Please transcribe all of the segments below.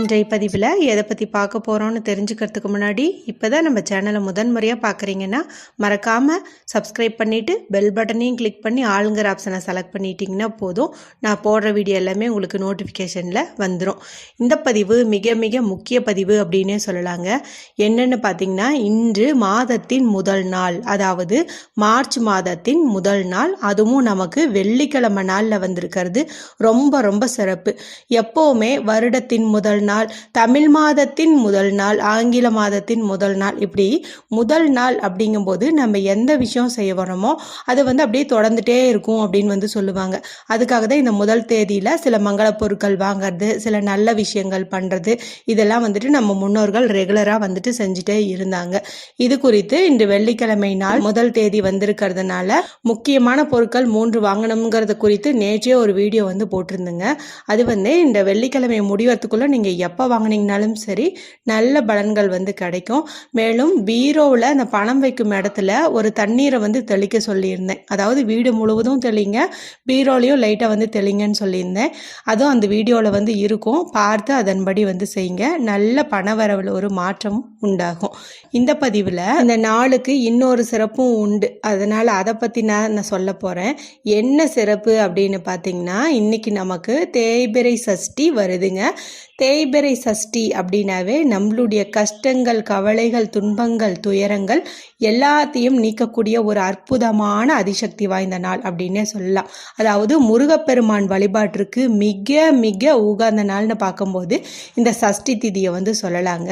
இன்றைய பதிவில் எதை பற்றி பார்க்க போகிறோன்னு தெரிஞ்சுக்கிறதுக்கு முன்னாடி இப்போ தான் நம்ம சேனலை முதன்முறையாக பார்க்குறீங்கன்னா மறக்காமல் சப்ஸ்கிரைப் பண்ணிவிட்டு பெல் பட்டனையும் கிளிக் பண்ணி ஆளுங்கிற ஆப்ஷனை செலக்ட் பண்ணிட்டீங்கன்னா போதும். நான் போடுற வீடியோ எல்லாமே உங்களுக்கு நோட்டிஃபிகேஷனில் வந்துடும் இந்த பதிவு மிக மிக முக்கிய பதிவு அப்படின்னே சொல்லலாங்க. என்னென்னு பார்த்தீங்கன்னா இன்று மாதத்தின் முதல் நாள். அதாவது மார்ச் மாதத்தின் முதல் நாள். அதுவும் நமக்கு வெள்ளிக்கிழமை நாளில் வந்திருக்கிறது. ரொம்ப ரொம்ப சிறப்பு. எப்போவுமே வருடத்தின் முதல் நாள் தமிழ் மாதத்தின் முதல் நாள் ஆங்கில மாதத்தின் முதல் நாள். இப்படி முதல் நாள் அப்படிங்கும்போது நம்ம எந்த விஷயம் செய்ய வரோமோ அது வந்து அப்படியே தொடர்ந்துட்டே இருக்கும் அப்படின்னு வந்து சொல்லுவாங்க. அதுக்காக தான் இந்த முதல் தேதியில் சில மங்கள பொருட்கள் வாங்குறது சில நல்ல விஷயங்கள் பண்ணுறது இதெல்லாம் வந்துட்டு நம்ம முன்னோர்கள் ரெகுலராக வந்துட்டு செஞ்சுட்டே இருந்தாங்க. இது குறித்து இன்று வெள்ளிக்கிழமை நாள் முதல் தேதி வந்திருக்கிறதுனால முக்கியமான பொருட்கள் மூன்று வாங்கணுங்கிறது குறித்து நேற்றே ஒரு வீடியோ வந்து போட்டிருந்தேங்க. அது வந்து இந்த வெள்ளிக்கிழமை முடிவதுக்குள்ளே நீங்கள் எப்போ வாங்கினீங்கனாலும் சரி நல்ல பலன்கள் வந்து கிடைக்கும். மேலும் பீரோவில் அந்த பணம் வைக்கும் இடத்துல ஒரு தண்ணீரை வந்து தெளிக்க சொல்லியிருந்தேன். அதாவது வீடு முழுவதும் தெளிங்க பீரோலையும் லைட்டாக வந்து தெளிங்கன்னு சொல்லியிருந்தேன். அதுவும் அந்த வீடியோவில் வந்து இருக்கும். பார்த்து அதன்படி வந்து செய்யுங்க. நல்ல பணவரவில் ஒரு மாற்றம் உண்டாகும். இந்த பதிவில் இந்த நாளுக்கு இன்னொரு சிறப்பும் உண்டு. அதனால் அதை பற்றி நான் நான் சொல்ல போகிறேன் என்ன சிறப்பு அப்படின்னு பார்த்தீங்கன்னா இன்னைக்கு நமக்கு தேய்பிரை சஷ்டி வருதுங்க. தேய்பிரை சஷ்டி அப்படின்னாவே நம்மளுடைய கஷ்டங்கள் கவலைகள் துன்பங்கள் துயரங்கள் எல்லாத்தையும் நீக்கக்கூடிய ஒரு அற்புதமான அதிசக்தி வாய்ந்த நாள் அப்படின்னே சொல்லலாம். அதாவது முருகப்பெருமான் வழிபாட்டிற்கு மிக மிக உகந்த நாள்னு பார்க்கும்போது இந்த சஷ்டி திதியை வந்து சொல்லலாங்க.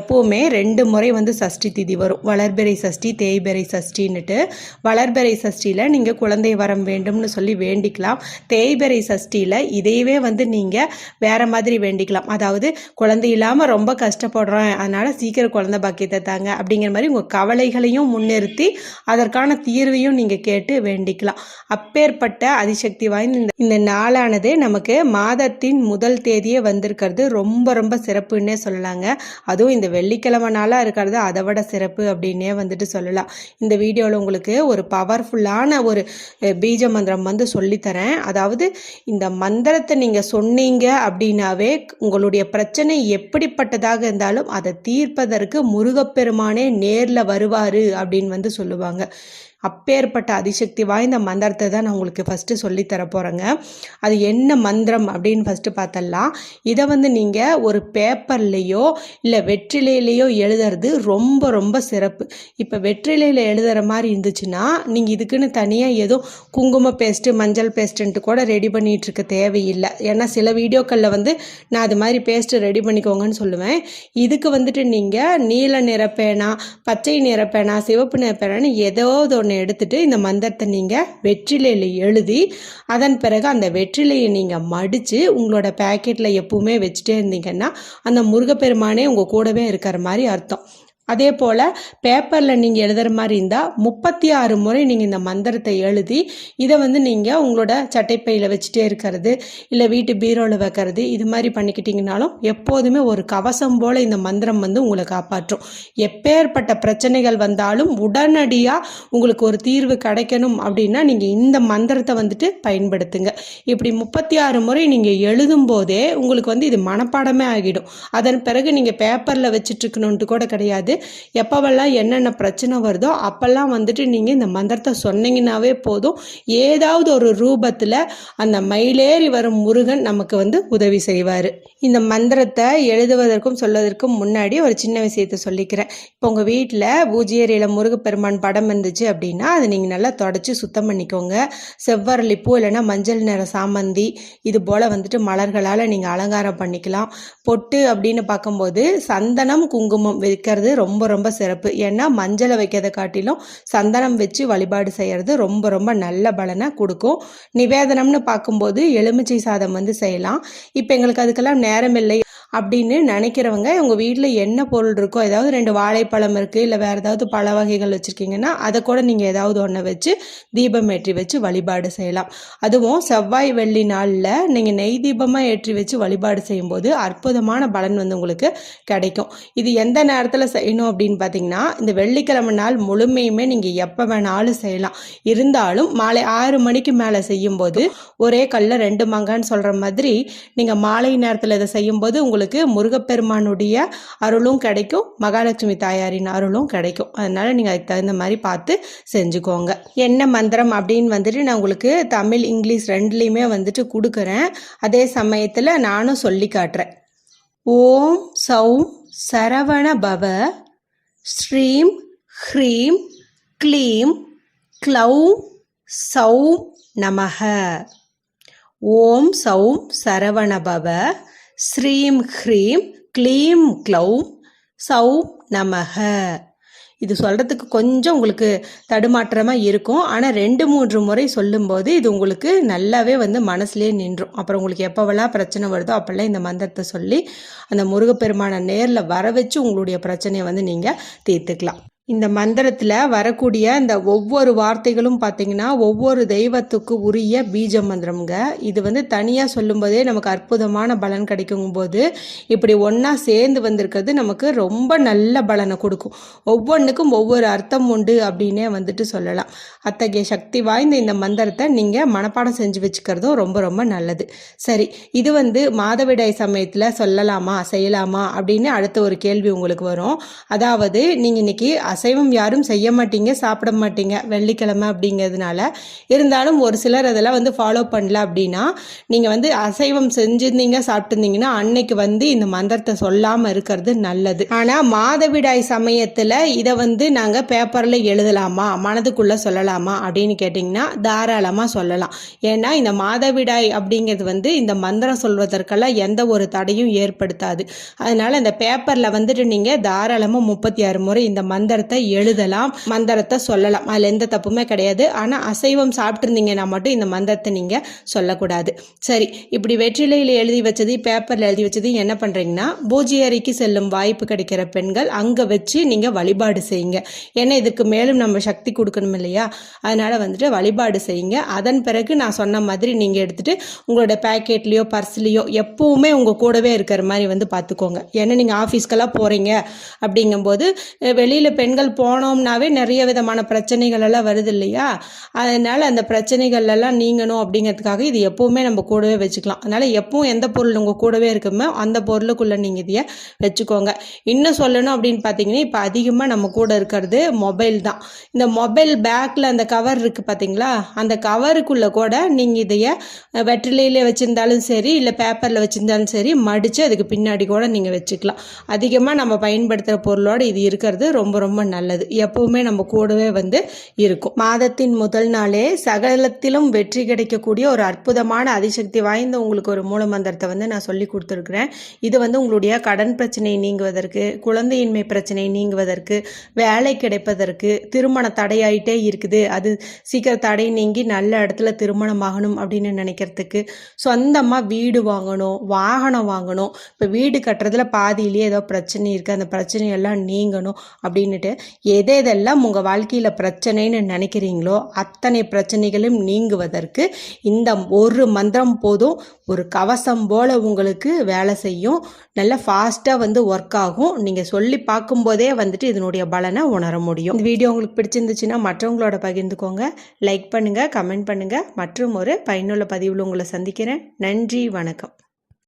எப்போவுமே ரெண்டு முறை வந்து சஷ்டி திதி வரும். வளர்பிறை சஷ்டி தேய்பிறை சஷ்டின்னுட்டு வளர்பிறை சஷ்டியில் நீங்கள் குழந்தை வரம் வேண்டும்னு சொல்லி வேண்டிக்கலாம். தேய்பிறை சஷ்டியில் இதையவே வந்து நீங்கள் வேற மாதிரி வேண்டிக்கலாம். அதாவது குழந்தை இல்லாமல் ரொம்ப கஷ்டப்படுறேன் அதனால் சீக்கிரம் குழந்தை பாக்கியத்தை தாங்க அப்படிங்கிற மாதிரி உங்கள் கவலைகளையும் முன்னிறுத்தி அதற்கான தீர்வையும் நீங்கள் கேட்டு வேண்டிக்கலாம். அப்பேற்பட்ட அதிசக்தி வாய்ந்த இந்த இந்த நாளானது நமக்கு மாதத்தின் முதல் தேதியே வந்திருக்கிறது. ரொம்ப ரொம்ப சிறப்புன்னே சொல்லலாங்க. அதுவும் இந்த வெள்ளிக்கிழமை நாளாக இருக்கிறது அதை விட சிறப்பு அப்படின்னே வந்துட்டு சொல்லலாம். இந்த வீடியோவில் உங்களுக்கு ஒரு பவர்ஃபுல்லான ஒரு பீஜ மந்திரம் வந்து சொல்லித்தரேன். அதாவது இந்த மந்திரத்தை நீங்கள் சொன்னீங்க அப்படின்னாவே உங்களுடைய பிரச்சனை எப்படிப்பட்டதாக இருந்தாலும் அதை தீர்ப்பதற்கு முருகப்பெருமானே நேரில் வருவார் அப்படின்னு வந்து சொல்லுவாங்க. அப்பேற்பட்ட அதிசக்தி வாய்ந்த மந்திரத்தை தான் நான் உங்களுக்கு ஃபஸ்ட்டு சொல்லித்தர போகிறேங்க அது என்ன மந்திரம் அப்படின்னு ஃபஸ்ட்டு பார்த்தலாம் இதை வந்து நீங்கள் ஒரு பேப்பர்லேயோ இல்லை வெற்றிலையிலையோ எழுதுறது ரொம்ப ரொம்ப சிறப்பு. இப்போ வெற்றிலையில் எழுதுகிற மாதிரி இருந்துச்சுன்னா நீங்கள் இதுக்குன்னு தனியாக ஏதோ குங்கும பேஸ்ட்டு மஞ்சள் பேஸ்ட்டுன்ட்டு கூட ரெடி பண்ணிகிட்டு இருக்க தேவையில்லை. ஏன்னா சில வீடியோக்களில் வந்து நான் அது மாதிரி பேஸ்ட்டு ரெடி பண்ணிக்கோங்கன்னு சொல்லுவேன். இதுக்கு வந்துட்டு நீங்கள் நீல நிற பேனா பச்சை நிற பேனா சிவப்பு நிற பேனான்னு ஏதாவது ஒன்று எடுத்துட்டு இந்த மந்திரத்தை நீங்கள் வெற்றிலையில் எழுதி அதன் பிறகு அந்த வெற்றிலையை நீங்கள் மடித்து உங்களோட பேக்கெட்டில் எப்பவுமே வச்சுட்டே இருந்தீங்கன்னா அந்த முருகப்பெருமானே உங்கள் கூடவே இருக்கிற மாதிரி அர்த்தம். அதே போல் பேப்பரில் நீங்கள் எழுதுகிற மாதிரி இருந்தால் முப்பத்தி ஆறு முறை நீங்கள் இந்த மந்திரத்தை எழுதி இதை வந்து நீங்கள் உங்களோட சட்டைப்பையில் வச்சுட்டே இருக்கிறது இல்லை வீட்டு பீரோவில் வைக்கிறது இது மாதிரி பண்ணிக்கிட்டிங்கனாலும் எப்போதுமே ஒரு கவசம் போல் இந்த மந்திரம் வந்து உங்களை காப்பாற்றும். எப்பேற்பட்ட பிரச்சனைகள் வந்தாலும் உடனடியாக உங்களுக்கு ஒரு தீர்வு கிடைக்கணும் அப்படின்னா நீங்கள் இந்த மந்திரத்தை வந்துட்டு பயன்படுத்துங்க. இப்படி முப்பத்தி ஆறு முறை நீங்கள் எழுதும் போதே உங்களுக்கு வந்து இது மனப்பாடமே ஆகிடும். அதன் பிறகு நீங்கள் பேப்பரில் வச்சுட்ருக்கணுன்ட்டு கூட கிடையாது. எப்போவெல்லாம் என்னென்ன பிரச்சனை வருதோ அப்போல்லாம் வந்துட்டு நீங்கள் இந்த மந்திரத்தை சொன்னீங்கன்னாவே போதும். ஏதாவது ஒரு ரூபத்தில் அந்த மயிலேறி வரும் முருகன் நமக்கு வந்து உதவி செய்வார். இந்த மந்திரத்தை எழுதுவதற்கும் சொல்வதற்கும் முன்னாடி ஒரு சின்ன விஷயத்தை சொல்லிக்கிறேன். இப்போ உங்கள் வீட்டில் பூஜை முருகப்பெருமான் படம் இருந்துச்சு அப்படின்னா அதை நீங்கள் நல்லா தொடச்சி சுத்தம் பண்ணிக்கோங்க. செவ்வரளி பூ இல்லைன்னா மஞ்சள் நிற சாமந்தி இது போல் வந்துட்டு மலர்களால் நீங்கள் அலங்காரம் பண்ணிக்கலாம். பொட்டு அப்படின்னு பார்க்கும்போது சந்தனம் குங்குமம் வைக்கிறது ரொம்ப ரொம்ப ரொம்ப சிறப்பு. ஏன்னா மஞ்சளை வைக்கிறதை காட்டிலும் சந்தனம் வச்சு வழிபாடு செய்கிறது ரொம்ப ரொம்ப நல்ல பலனை கொடுக்கும். நிவேதனம்னு பார்க்கும்போது எலுமிச்சை சாதம் வந்து செய்யலாம். இப்போ எங்களுக்கு அதுக்கெல்லாம் நேரம் இல்லை. அப்படின்னு நினைக்கிறவங்க உங்கள் வீட்டில் என்ன பொருள் இருக்கோ ஏதாவது ரெண்டு வாழைப்பழம் இருக்குது இல்லை வேறு ஏதாவது பழ வகைகள் வச்சுருக்கீங்கன்னா அதை கூட நீங்கள் ஏதாவது ஒன்றை வச்சு தீபம் ஏற்றி வச்சு வழிபாடு செய்யலாம். அதுவும் செவ்வாய் வெள்ளி நாளில் நீங்கள் நெய் தீபமாக ஏற்றி வச்சு வழிபாடு செய்யும்போது அற்புதமான பலன் வந்து உங்களுக்கு கிடைக்கும். இது எந்த நேரத்தில் செய்யணும் அப்படின்னு பார்த்தீங்கன்னா இந்த வெள்ளிக்கிழமை நாள் முழுமையுமே நீங்கள் எப்போ வேணாலும் செய்யலாம். இருந்தாலும் மாலை ஆறு மணிக்கு மேலே செய்யும்போது ஒரே கல்லில் ரெண்டு மங்கன்னு சொல்கிற மாதிரி நீங்கள் மாலை நேரத்தில் இதை செய்யும்போது உங்களுக்கு உங்களுக்கு முருகப்பெருமானுடைய அருளும் கிடைக்கும் மகாலட்சுமி தாயாரின் அருளும் கிடைக்கும். அதனால் நீங்கள் அதுக்கு தகுந்த மாதிரி பார்த்து செஞ்சுக்கோங்க. என்ன மந்திரம் அப்படின்னு வந்துட்டு நான் உங்களுக்கு தமிழ் இங்கிலீஷ் ரெண்டுலேயுமே வந்துட்டு கொடுக்குறேன். அதே சமயத்தில் நானும் சொல்லி காட்டுறேன். ஓம் சௌம் சரவண பவ ஸ்ரீம் ஹ்ரீம் க்ளீம் க்ளௌ சௌம் நமக ஓம் சௌம் சரவணபவ ஸ்ரீம் ஹ்ரீம் க்ளீம் க்ளௌம் சௌம் நமக இது சொல்கிறதுக்கு கொஞ்சம் உங்களுக்கு தடுமாற்றமாக இருக்கும். ஆனால் ரெண்டு மூன்று முறை சொல்லும்போது இது உங்களுக்கு நல்லாவே வந்து மனசுலேயே நின்றும். அப்புறம் உங்களுக்கு எப்போவெல்லாம் பிரச்சனை வருதோ அப்போல்லாம் இந்த மந்திரத்தை சொல்லி அந்த முருகப்பெருமானை நேரில் வர வச்சு உங்களுடைய பிரச்சனையை வந்து நீங்கள் தீர்த்துக்கலாம். இந்த மந்திரத்தில் வரக்கூடிய இந்த ஒவ்வொரு வார்த்தைகளும் பார்த்தீங்கன்னா ஒவ்வொரு தெய்வத்துக்கு உரிய பீஜ மந்திரம்ங்க. இது வந்து தனியாக சொல்லும்போதே நமக்கு அற்புதமான பலன் கிடைக்கும் போது இப்படி ஒன்றா சேர்ந்து வந்திருக்கிறது நமக்கு ரொம்ப நல்ல பலனை கொடுக்கும். ஒவ்வொன்றுக்கும் ஒவ்வொரு அர்த்தம் உண்டு அப்படின்னே வந்துட்டு சொல்லலாம். அத்தகைய சக்தி வாய்ந்த இந்த மந்திரத்தை நீங்கள் மனப்பாடம் செஞ்சு வச்சுக்கிறதும் ரொம்ப ரொம்ப நல்லது. சரி இது வந்து மாதவிடாய் சமயத்தில் சொல்லலாமா செய்யலாமா அப்படின்னு அடுத்த ஒரு கேள்வி உங்களுக்கு வரும். அதாவது நீங்கள் இன்னைக்கு அசைவம் யாரும் செய்ய மாட்டீங்க சாப்பிட மாட்டீங்க வெள்ளிக்கிழமை அப்படிங்கிறதுனால. இருந்தாலும் ஒரு சிலர் அதெல்லாம் வந்து ஃபாலோ பண்ணல அப்படின்னா நீங்கள் வந்து அசைவம் செஞ்சுருந்தீங்க சாப்பிட்டுருந்தீங்கன்னா அன்னைக்கு வந்து இந்த மந்திரத்தை சொல்லாமல் இருக்கிறது நல்லது. ஆனால் மாதவிடாய் சமயத்தில் இதை வந்து நாங்கள் பேப்பரில் எழுதலாமா மனதுக்குள்ளே சொல்லலாமா அப்படின்னு கேட்டிங்கன்னா தாராளமாக சொல்லலாம். ஏன்னா இந்த மாதவிடாய் அப்படிங்கிறது வந்து இந்த மந்திரம் சொல்வதற்கெல்லாம் எந்த ஒரு தடையும் ஏற்படுத்தாது. அதனால் இந்த பேப்பரில் வந்துட்டு நீங்கள் தாராளமாக முப்பத்தி ஆறு முறை இந்த மந்திரத்தை மந்திரத்தை எழுதலாம். மந்திரத்தை சொல்லலாம். அதில் எந்த தப்புமே கிடையாது. ஆனால் அசைவம் சாப்பிட்ருந்தீங்கன்னா மட்டும் இந்த மந்திரத்தை நீங்கள் சொல்லக்கூடாது. சரி இப்படி வெற்றிலையில் எழுதி வச்சது பேப்பரில் எழுதி வச்சது என்ன பண்ணுறீங்கன்னா பூஜை அறைக்கு செல்லும் வாய்ப்பு கிடைக்கிற பெண்கள் அங்கே வச்சு நீங்கள் வழிபாடு செய்யுங்க. ஏன்னா இதுக்கு மேலும் நம்ம சக்தி கொடுக்கணும் இல்லையா? அதனால் வந்துட்டு வழிபாடு செய்யுங்க. அதன் பிறகு நான் சொன்ன மாதிரி நீங்கள் எடுத்துகிட்டு உங்களோட பேக்கெட்லேயோ பர்ஸ்லேயோ எப்போவுமே உங்கள் கூடவே இருக்கிற மாதிரி வந்து பார்த்துக்கோங்க. ஏன்னா நீங்கள் ஆஃபீஸ்க்கெல்லாம் போகிறீங்க அப்படிங்கும்போது வெளியில் பெண் பெண்கள் போனோம்னாவே நிறைய விதமான பிரச்சனைகள் எல்லாம் வருது இல்லையா? அதனால் அந்த பிரச்சனைகள் எல்லாம் நீங்கணும் அப்படிங்கிறதுக்காக இது எப்போவுமே நம்ம கூடவே வச்சுக்கலாம். அதனால் எப்பவும் எந்த பொருள் உங்கள் கூடவே இருக்குமோ அந்த பொருளுக்குள்ளே நீங்கள் இதைய வச்சுக்கோங்க. இன்னும் சொல்லணும் அப்படின்னு பார்த்தீங்கன்னா இப்போ அதிகமாக நம்ம கூட இருக்கிறது மொபைல் தான். இந்த மொபைல் பேக்கில் அந்த கவர் இருக்குது பார்த்தீங்களா அந்த கவருக்குள்ளே கூட நீங்கள் இதைய வெற்றிலையிலே வச்சுருந்தாலும் சரி இல்லை பேப்பரில் வச்சுருந்தாலும் சரி மடித்து அதுக்கு பின்னாடி கூட நீங்கள் வச்சுக்கலாம். அதிகமாக நம்ம பயன்படுத்துகிற பொருளோடு இது இருக்கிறது ரொம்ப ரொம்ப நல்லது. எப்பவுமே நம்ம கூடவே வந்து இருக்கும். மாதத்தின் முதல் நாளே சகலத்திலும் வெற்றி கிடைக்கக்கூடிய ஒரு அற்புதமான அதிசக்தி வாய்ந்த உங்களுக்கு ஒரு மூல மந்திரத்தை வந்து நான் சொல்லி கொடுத்துருக்குறேன். இது வந்து உங்களுடைய கடன் பிரச்சனை நீங்குவதற்கு குழந்தையின்மை பிரச்சனை நீங்குவதற்கு வேலை கிடைப்பதற்கு திருமண தடையாயிட்டே இருக்குது. அது சீக்கிரம் தடை நீங்கி நல்ல இடத்துல திருமணம் ஆகணும் அப்படின்னு நினைக்கிறதுக்கு சொந்தமாக வீடு வாங்கணும் வாகனம் வாங்கணும். இப்போ வீடு கட்டுறதுல பாதியிலேயே ஏதோ பிரச்சனை இருக்குது அந்த பிரச்சனையெல்லாம் நீங்கணும் அப்படின்னுட்டு எதெதெல்லாம் எதெல்லாம் உங்கள் வாழ்க்கையில் பிரச்சனைன்னு நினைக்கிறீங்களோ அத்தனை பிரச்சனைகளும் நீங்குவதற்கு இந்த ஒரு மந்திரம் போதும் ஒரு கவசம் போல் உங்களுக்கு வேலை செய்யும். நல்லா ஃபாஸ்ட்டாக வந்து ஒர்க் ஆகும். நீங்கள் சொல்லி பார்க்கும்போதே வந்துட்டு இதனுடைய பலனை உணர முடியும். இந்த வீடியோ உங்களுக்கு பிடிச்சிருந்துச்சுன்னா மற்றவங்களோட பகிர்ந்துக்கோங்க. லைக் பண்ணுங்கள் கமெண்ட் பண்ணுங்கள் மற்றும் ஒரு பயனுள்ள பதிவில் உங்களை சந்திக்கிறேன். நன்றி வணக்கம்.